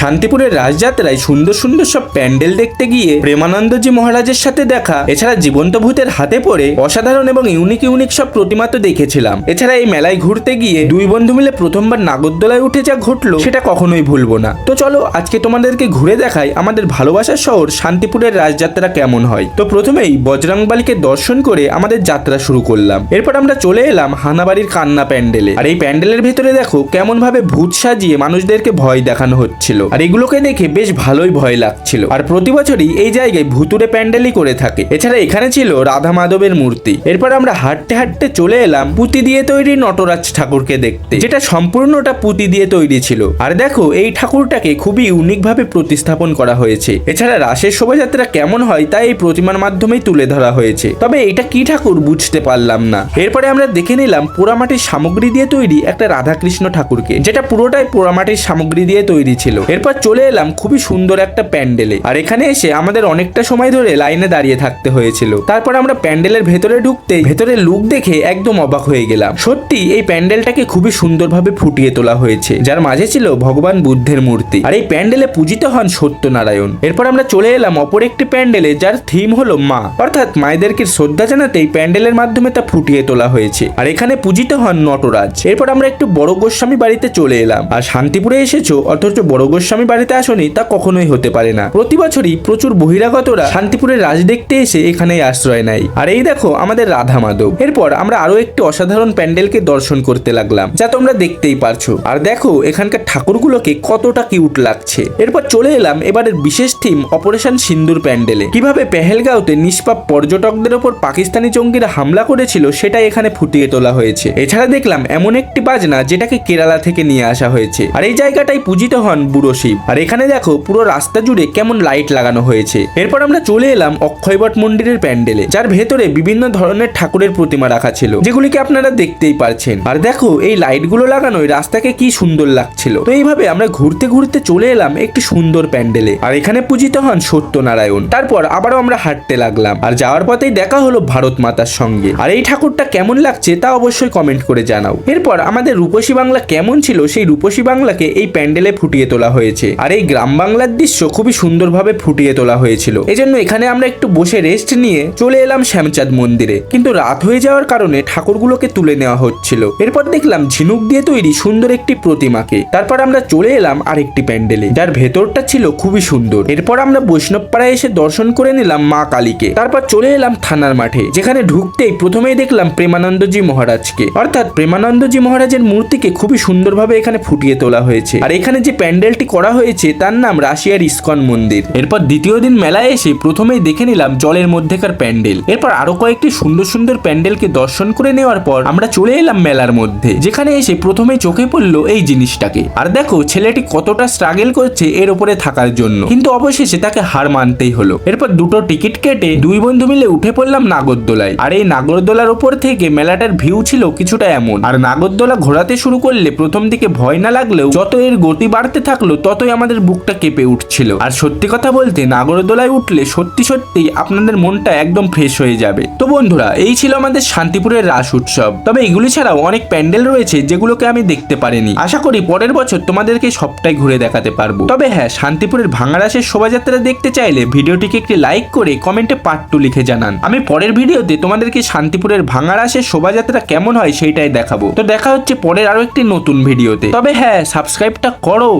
শান্তিপুরের রাজযাত্রায় সুন্দর সুন্দর সব প্যান্ডেল দেখতে গিয়ে প্রেমানন্দজি মহারাজের সাথে দেখা, এছাড়া জীবন্ত ভূতের হাতে পড়ে অসাধারণ এবং ইউনিক ইউনিক সব প্রতিমা তো দেখেছিলাম। এছাড়া এই মেলায় ঘুরতে গিয়ে দুই বন্ধু মিলে প্রথমবার নাগরদোলায় উঠে যা ঘটলো, সেটা কখনোই ভুলবো না। তো চলো, আজকে তোমাদেরকে ঘুরে দেখাই আমাদের ভালোবাসার শহর শান্তিপুরের রাজযাত্রা কেমন হয়। তো প্রথমেই বজরংবালিকে দর্শন করে আমাদের যাত্রা শুরু করলাম। এরপর আমরা চলে এলাম হানাবাড়ির কান্না প্যান্ডেলে। আর এই প্যান্ডেলের ভেতরে দেখো কেমন ভাবে ভূত সাজিয়ে মানুষদেরকে ভয় দেখানো হচ্ছিল। আর এগুলোকে দেখে বেশ ভালোই ভয় লাগছিল। আর প্রতি বছরই এই জায়গায় ভুতুরে প্যান্ডেলই করে থাকে। এছাড়া এখানে ছিল রাধা মাধবের মূর্তি। এরপর আমরা হাঁটতে হাঁটতে চলে এলাম পুঁতি দিয়ে তৈরি নটরাজ ঠাকুরকে দেখতে। যেটা সম্পূর্ণটা পুঁতি দিয়ে তৈরি ছিল। আর দেখো, এই ঠাকুরটাকে খুবই ইউনিক ভাবে প্রতিস্থাপন করা হয়েছে। এছাড়া রাসের শোভাযাত্রা কেমন হয় তা এই প্রতিমার মাধ্যমেই তুলে ধরা হয়েছে। তবে এটা কি ঠাকুর বুঝতে পারলাম না। এরপরে আমরা দেখে নিলাম পোড়ামাটির সামগ্রী দিয়ে তৈরি একটা রাধাকৃষ্ণ ঠাকুরকে, যেটা পুরোটাই পোড়ামাটির সামগ্রী দিয়ে তৈরি ছিল। এরপর চলে এলাম খুবই সুন্দর একটা প্যান্ডেলে। আর এখানে এসে আমাদের অনেকটা সময় ধরে লাইনে দাঁড়িয়ে থাকতে হয়েছিল। তারপর আমরা প্যান্ডেলের ভেতরে ঢুকতে ভেতরে লুক দেখে একদম অবাক হয়ে গেলাম। সত্যি, এই প্যান্ডেলটাকে খুবই সুন্দরভাবে ফুটিয়ে তোলা হয়েছে, যার মাঝে ছিল ভগবান বুদ্ধের মূর্তি। আর এই প্যান্ডেলে পূজিত হন সত্যনারায়ণ। এরপর আমরা চলে এলাম অপর একটি প্যান্ডেলে, যার থিম হলো মা। অর্থাৎ মায়েদেরকে শ্রদ্ধা জানাতে এই প্যান্ডেলের মাধ্যমে তা ফুটিয়ে তোলা হয়েছে। আর এখানে পূজিত হন নটরাজ। এরপর আমরা একটু বড় গোস্বামী বাড়িতে চলে এলাম। আর শান্তিপুরে এসেছ, অথচ বড় গোস্বামী বাড়িতে আসনি তা কখনোই হতে পারে না। প্রতি বছরই প্রচুর বহিরাগতরা শান্তিপুরের রাজ দেখতে এসে এখানেই আশ্রয় নেয়। আর এই দেখো আমাদের রাধা মাধব। এরপর আমরা আরও একটি অসাধারণ প্যান্ডেলকে দর্শন করতে লাগলাম, যা তোমরা দেখতেই পারছ। আর দেখো, এখানকার ঠাকুরগুলোকে কতটা কিউট লাগছে। এরপর চলে এলাম এবারের বিশেষ থিম, অপারেশন সিন্দুর প্যান্ডেলে। কীভাবে পেহেলগাঁওতে নিষ্পাপ পর্যটকদের ওপর পাকিস্তানি জঙ্গিরা হামলা করেছিল সেটা এখানে ফুটিয়ে তোলা হয়েছে। এছাড়া দেখলাম এমন একটি বাজনা, যেটাকে কেরালা থেকে নিয়ে আসা হয়েছে। আর এই জায়গাটাই পূজিত হন বুড়ো শিব আর এখানে দেখো, পুরো রাস্তা জুড়ে কেমন লাইট লাগানো হয়েছে। এরপর আমরা চলে এলাম অক্ষয়বট মন্দিরের প্যান্ডেলে যার ভেতরে বিভিন্ন ধরনের ঠাকুরের প্রতিমা রাখা ছিল, যেগুলিকে আপনারা দেখতেই পারছেন। আর দেখো, এই লাইটগুলো লাগানোয় রাস্তাকে কি সুন্দর লাগছিল। তো এইভাবে আমরা ঘুরতে ঘুরতে চলে এলাম একটি সুন্দর প্যান্ডেলে আর এখানে পূজিত হন সত্যনারায়ণ। তারপর আবারও আমরা হাঁটতে লাগলাম, আর যাওয়ার পথেই দেখা হলো ভারত মাতার সঙ্গে। আর এই ঠাকুরটা কেমন লাগছে তা অবশ্যই কমেন্ট করে জানাও। এরপর আমাদের রূপসী বাংলা কেমন ছিল সেই রূপসী বাংলাকে এই প্যান্ডেলে ফুটিয়ে তোলা হয়েছে। আর এই গ্রাম বাংলার দৃশ্য খুবই সুন্দরভাবে ফুটিয়ে তোলা হয়েছিল। এজন্য এখানে আমরা একটু বসে রেস্ট নিয়ে চলে এলাম শ্যামচাঁদ মন্দিরে। কিন্তু রাত হয়ে যাওয়ার কারণে ঠাকুরগুলোকে তুলে নেওয়া হচ্ছিল। এরপর দেখলাম ঝিনুক দিয়ে তৈরি সুন্দর একটি প্রতিমাকে। তারপর আমরা চলে এলাম আরেকটি প্যান্ডেলে, যার ভেতরটা ছিল খুবই সুন্দর। এরপর আমরা বৈষ্ণবপাড়ায় এসে দর্শন করে নিলাম মা কালীকে। তারপর চলে এলাম থানার মাঠে, যেখানে ঢুকতেই প্রথমেই দেখলাম প্রেমানন্দজি মহারাজকে। অর্থাৎ প্রেমানন্দজি মহারাজের মূর্তিকে খুবই সুন্দরভাবে এখানে ফুটিয়ে তোলা হয়েছে। আর এখানে যে প্যান্ডেলটি করা হয়েছে তার নাম রাশিয়ার ইস্কন মন্দির। এরপর দ্বিতীয় দিন মেলায় এসে প্রথমেই দেখে নিলাম জলের মধ্যেকার প্যান্ডেল। এরপর আরও কয়েকটি সুন্দর সুন্দর প্যান্ডেলকে দর্শন করে নেওয়ার পর আমরা চলে এলাম মেলার মধ্যে, যেখানে এসে প্রথমে চোখে পড়ল এই জিনিসটাকে। আর দেখো, ছেলেটি কতটা স্ট্রাগেল করছে এর উপরে থাকার জন্য। কিন্তু অবশেষে তাকে হার মানতেই হলো। এরপর দুটো টিকিট কেটে দুই বন্ধু মিলে উঠে পড়লাম নাগরদোলায়। আর এই নাগরদোলার উপর থেকে মেলাটার ভিউ ছিল কিছুটা এমন। আর নাগরদোলা ঘোরাতে শুরু করলে প্রথম দিকে ভয় না লাগলেও যত এর গতি বাড়তে থাকল ততই আমাদের বুকটা কেঁপে উঠছিল। আর সত্যি কথা বলতে, নাগরদোলায় উঠলে সত্যি সত্যি আপনাদের মনটা একদম ফ্রেশ হয়ে যাবে। তো বন্ধুরা, এই ছিল আমাদের শান্তিপুরের রাস উৎসব। তবে এগুলি ছাড়াও অনেক প্যান্ডেল রয়েছে যেগুলোকে আমি দেখতে পারিনি। আশা করি পরের বছর তোমাদেরকে সবটাই ঘুরে দেখাতে পারব। তবে হ্যাঁ শান্তিপুরের ভাঙা রাসের শোভাযাত্রা দেখতে চাইলে ভিডিওটিকে একটি লাইক করে কমেন্টে পার্ট টু লিখে জানান। আমি পরের ভিডিওতে তোমাদেরকে শান্তিপুরের ভাঙা রাসের শোভাযাত্রা কেমন হয় সেইটাই দেখাবো। তো দেখা হচ্ছে পরের আরও একটি নতুন ভিডিওতে। তবে হ্যাঁ সাবস্ক্রাইবটা করো।